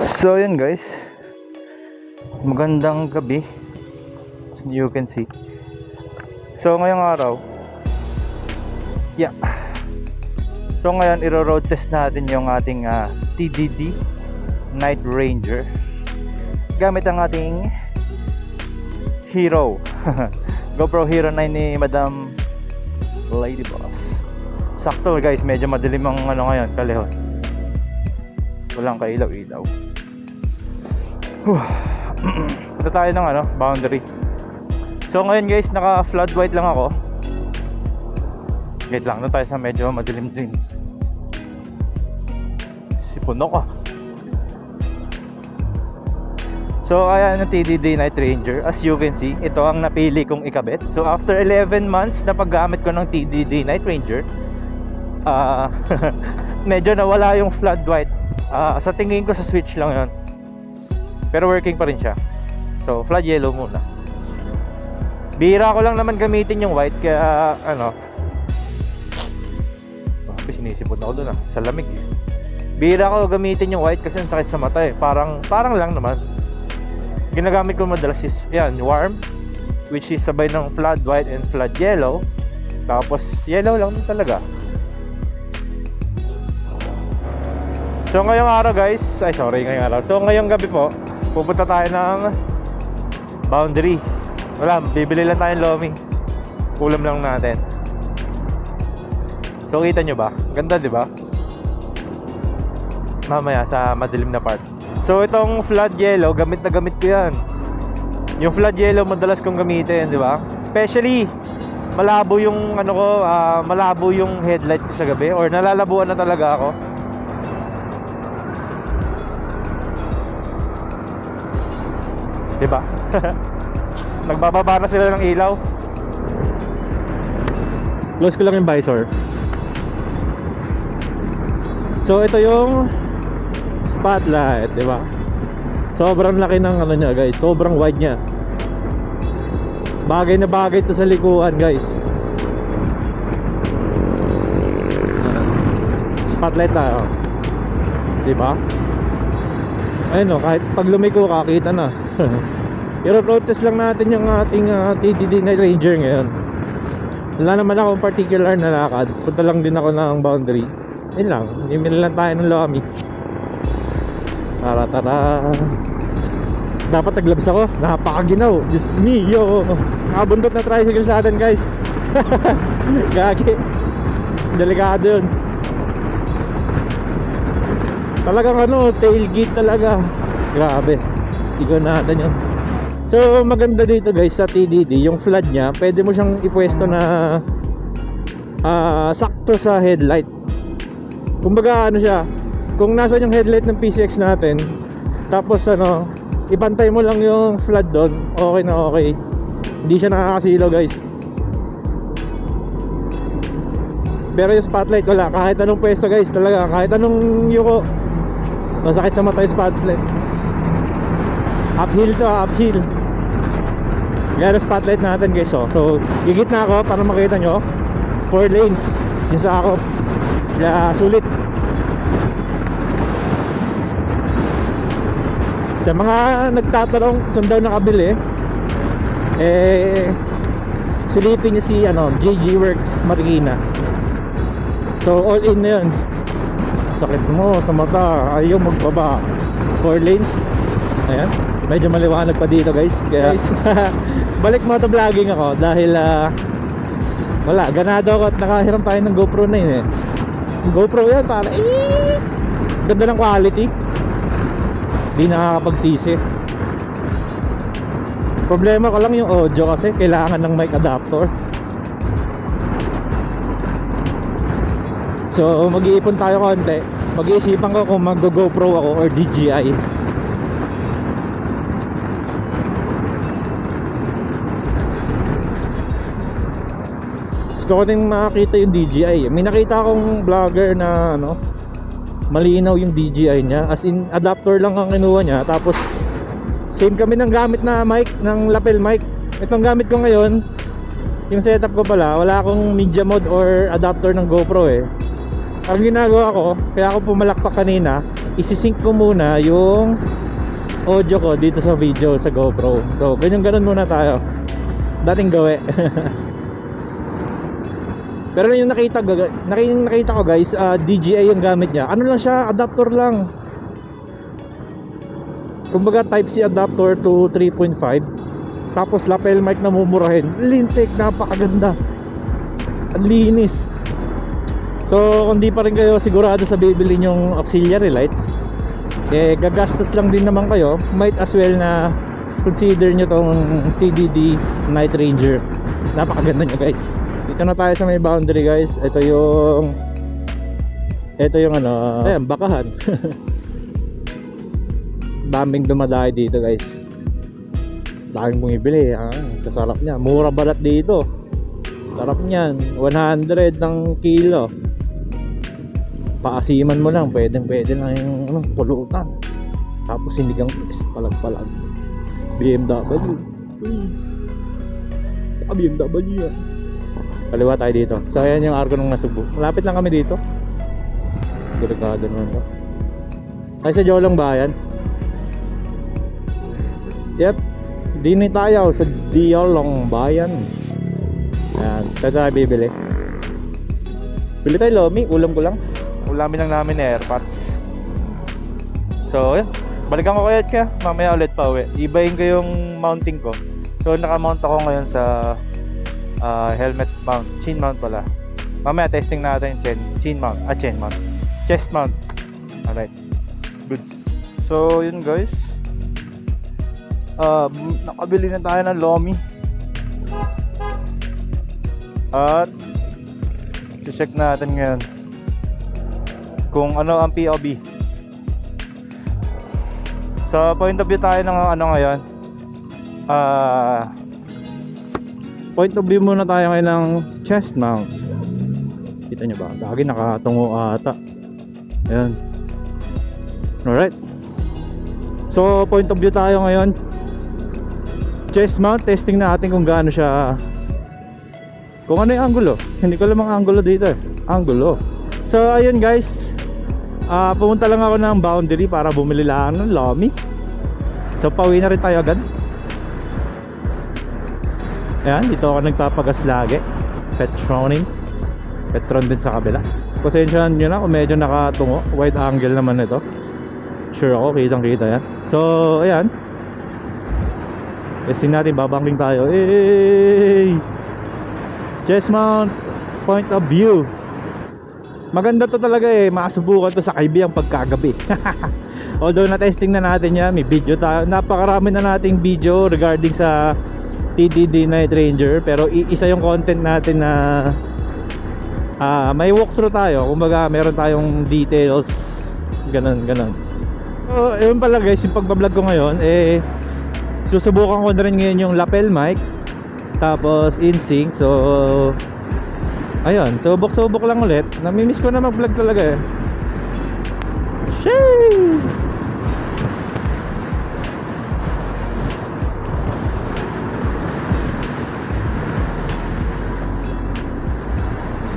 So yun guys. Magandang gabi. As you can see. So ngayong araw Yeah. So ngayon iro-road test natin yung ating ah, TDD Night Ranger. Gamit ang ating Hero. GoPro Hero 9 ni Madam Lady Boss. Sakto guys. Medyo madilim ang ano ngayon kalihon. Walang kailaw-ilaw Punta tayo ng ano, boundary. So ngayon guys, naka flood white lang ako. Wait lang, doon tayo sa medyo madilim din. Sipunok ah. So ayan ang TDD Night Ranger. As you can see, ito ang napili kong ikabit. So after 11 months na paggamit ko ng TDD Night Ranger, ah medyo nawala yung flood white. Ah, sa tingin ko sa switch lang yon pero working pa rin siya. So flood yellow muna. Bihira ko lang naman gamitin yung white kaya ano. Grabe, sinisipot na ako dun ah. Sa lamig eh. bihira ko gamitin yung white kasi ang sakit sa mata eh. Parang parang lang naman. Ginagamit ko madalas is yan warm which is sabay ng flood white and flood yellow. Tapos yellow lang talaga. So ngayong araw guys, ay sorry ngayong araw. So ngayong gabi po, pupunta tayo ng boundary. Wala, bibili lang tayong lomi. Kulam lang natin. So kita nyo ba? Ganda di ba? Mamaya sa madilim na part. So itong flood yellow, gamit na gamit ko yan. Yung flood yellow madalas kong gamitin, di ba? Especially malabo yung ano ko, ah, malabo yung headlight ko sa gabi or nalalabuan na talaga ako. Di ba? Nagbababa na sila ng ilaw. Close ko lang yung visor. So ito yung spotlight, di ba? Sobrang laki ng ano niya, guys. Sobrang wide niya. Bagay na bagay to sa likuan, guys. Spotlight tayo. Di ba? Ayun o, kahit pag lumiko ka, kita na. Pero road test lang natin yung ating uh, TDD na Ranger ngayon. Wala naman akong particular na lakad. Punta lang din ako ng boundary. Yun lang, nimili lang tayo ng lomi. Tara tara. Dapat naglabas ako. Napakaginaw. Diyos me, yo. Nakabundot na tricycle sa atin guys. Gagi. Delikado yun. Talagang ano, tailgate talaga. Grabe. Ikaw natin yun. So, maganda dito guys sa TDD, yung flood niya, pwede mo siyang ipwesto na ah, sakto sa headlight. Kumbaga ano siya, kung nasa yung headlight ng PCX natin, tapos ano, ipantay mo lang yung flood doon, okay na okay. Hindi siya nakakasilaw guys. Pero yung spotlight wala, kahit anong pwesto guys, talaga, kahit anong yuko, masakit sa mata yung spotlight. Uphill to, uphill. Yan ang spotlight natin guys oh. So, gigit na ako para makita nyo. 4 lanes. Yung sa ako. Kaya sulit. Sa mga nagtatanong saan daw nakabili eh silipin nyo si ano, JG Works Marikina. So all in na yun. Sakit mo sa mata, ayaw magbaba. 4 lanes. Ayan. Medyo maliwanag pa dito guys. Kaya guys, balik moto vlogging ako dahil ah, wala, ganado ako at nakahiram tayo ng GoPro 9 eh. GoPro yan para eh, ganda ng quality. Di nakakapagsisi. Problema ko lang yung audio kasi kailangan ng mic adapter. So mag-iipon tayo konti. Mag-iisipan ko kung mag-GoPro ako or DJI. Gusto ko din makakita yung DJI. May nakita akong vlogger na ano, malinaw yung DJI niya. As in, adapter lang ang kinuha niya. Tapos, same kami ng gamit na mic, ng lapel mic. Itong gamit ko ngayon, yung setup ko pala, wala akong media mode or adapter ng GoPro eh. Ang ginagawa ko, kaya ako pumalakpak kanina, isisync ko muna yung audio ko dito sa video sa GoPro. So, ganyan ganun muna tayo. Dating gawe. Pero yung nakita, yung nakita ko guys, ah, DJI yung gamit niya. Ano lang siya, adapter lang. Kumbaga Type-C adapter to 3.5. Tapos lapel mic na mumurahin. Lintik, napakaganda. Ang linis. So, kung di pa rin kayo sigurado sa bibili yung auxiliary lights, eh gagastos lang din naman kayo. Might as well na consider nyo tong TDD Night Ranger. Napakaganda nyo guys. Dito na tayo sa may boundary guys. Ito yung ito yung ano, ayan, bakahan. Daming dumadayo dito guys. Daming bumibili. Ah, sasarap niya. Mura balat dito. Sarap niyan. 100 ng kilo. Paasiman mo lang. Pwedeng pwede lang yung ano, pulutan. Tapos sinigang is palag-palag. BMW. Hmm. Ah, BMW yan. Kaliwa tayo dito. So ayan yung arko ng nasubo. Malapit lang kami dito. Delikado naman to. Ay sa Jolong Bayan. Yep. Dini tayo sa Diolong Bayan. Ayan. Saan tayo bibili? Bili tayo Lomi. Ulam ko lang. Ulamin lang namin eh, airpods. So, yun. Balikan ko kaya ka. Mamaya ulit pa uwi. Ibahin ko yung mounting ko. So, nakamount ako ngayon sa ah, helmet mount. Chin mount pala. Mamaya testing natin chin, chin mount. Ah, chin mount. Chest mount. Alright. Good. So, yun guys. Uh, nakabili na tayo ng Lomi. At check natin ngayon kung ano ang POV. Sa point of view tayo ng ano ngayon. Ah point of view muna tayo ngayon ng chest mount. Kita nyo ba? Lagi nakatungo ata. Ayan. Alright. So, point of view tayo ngayon. Chest mount, testing natin kung gaano siya kung ano yung angulo. Hindi ko alam ang angulo dito eh. Angulo. So, ayun guys. Ah, pumunta lang ako ng boundary para bumili lang ng Lomi. So, pauwi na rin tayo agad. Ayan, dito ako nagpapagas lagi. Petronin. Petron din sa kabila. Pasensyahan nyo na kung medyo nakatungo. Wide angle naman ito. Sure ako, kitang kita yan. So, ayan. Testing natin, babangking tayo. Hey! Chest mount, point of view. Maganda to talaga eh. Makasubukan to sa kaibiyang pagkagabi. Although na-testing na natin yan, may video tayo. Napakarami na nating video regarding sa TDD Night Ranger. Pero isa yung content natin na ah may walkthrough tayo. Kumbaga meron tayong details. Ganon, ganon. So, yun pala guys, yung pagbablog ko ngayon, eh, susubukan ko na rin ngayon yung lapel mic. Tapos in-sync. So, ayun. Subok-subok lang ulit. Namimiss ko na mag-vlog talaga eh. Sheesh!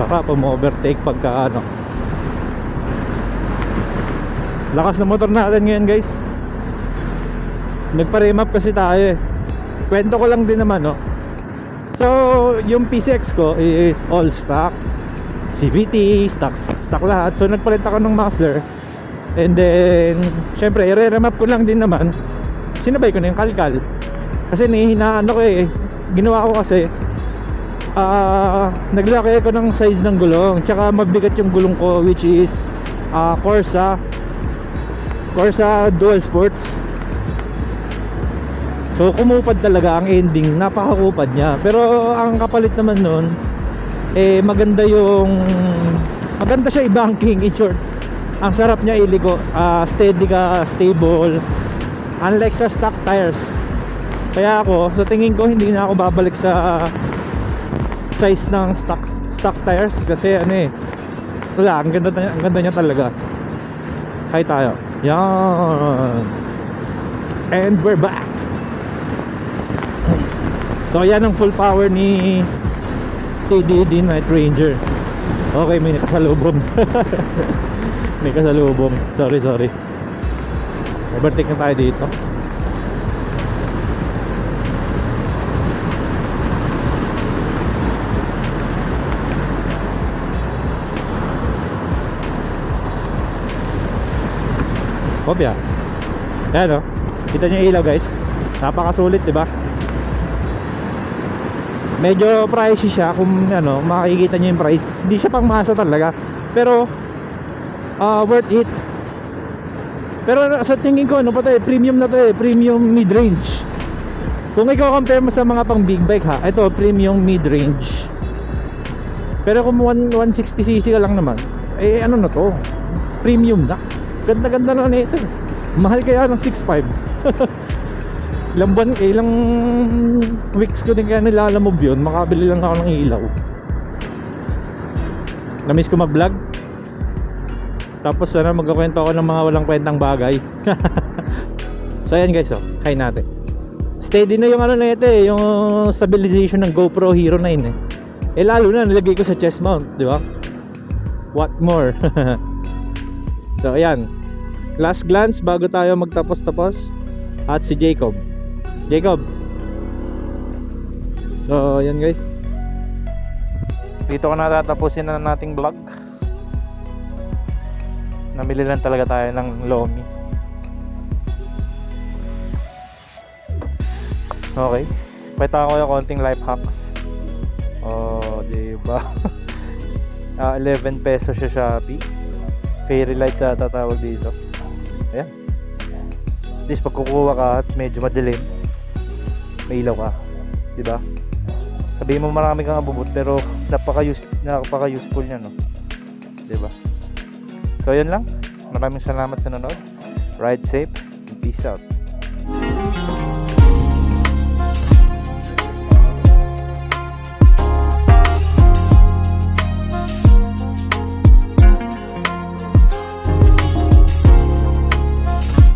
Sarap um-overtake pagka ano. Lakas ng motor natin ngayon guys. Nagpa-remap kasi tayo eh. Kwento ko lang din naman no. So, yung PCX ko is all stock. CVT, stock, stock lahat. So, nagpalit ako ng muffler. And then, syempre, i-remap ko lang din naman. Sinabay ko na yung kalkal. Kasi nihinaan ko eh. Ginawa ko kasi, ah, naglaki ko ng size ng gulong. Tsaka mabigat yung gulong ko, which is ah, Corsa. Corsa Dual Sports. So kumupad talaga ang ending, napakakupad niya. Pero ang kapalit naman nun, eh maganda yung maganda siya i-banking in short. Ang sarap niya iliko, ah, steady ka, stable. Unlike sa stock tires. Kaya ako, sa tingin ko hindi na ako babalik sa size ng stock stock tires kasi ano eh. Wala, ang ganda ang ganda niya talaga. Hi tayo. Yan. And we're back. So yan ang full power ni TDD Night Ranger. Okay, may nakasalubong. May kasalubong. Sorry, sorry. Overtake na tayo dito. Kopya. Yan o. Kita niyo yung ilaw guys. Napakasulit, di ba? Medyo pricey siya kung ano, makikita niyo yung price. Hindi siya pang masa talaga. Pero ah worth it. Pero sa tingin ko ano pa to eh, premium na to eh, premium mid-range. Kung ikaw compare mo sa mga pang big bike ha, ito premium mid-range. Pero kung 1 160cc ka lang naman, eh ano na to? Premium na. Ganda-ganda na nito. Mahal kaya ng 6.5. ilang buwan, eh, ilang weeks ko din kaya nilalamove yun. Makabili lang ako ng ilaw. Namiss ko mag-vlog. Tapos sana magkakwento ako ng mga walang kwentang bagay. so ayan guys, oh, kain natin. Steady na yung ano na ito eh, yung stabilization ng GoPro Hero 9 eh. Eh lalo na nilagay ko sa chest mount, di ba? What more? so ayan. Last glance bago tayo magtapos-tapos at si Jacob. Jacob. So ayan guys. Dito ko na tatapusin na nating vlog. Namili lang talaga tayo ng Lomi. Okay. Pweta ko yung konting life hacks. Oh, di ba? Ah, 11 pesos siya Shopee. Fairy light sa tatawag dito. Ayan. At least pag ka at medyo madilim, may ilaw ka. Di ba? Sabihin mo marami kang abubot pero napaka use napaka useful niya no. Di ba? So yun lang. Maraming salamat sa nanonood. Ride safe and peace out.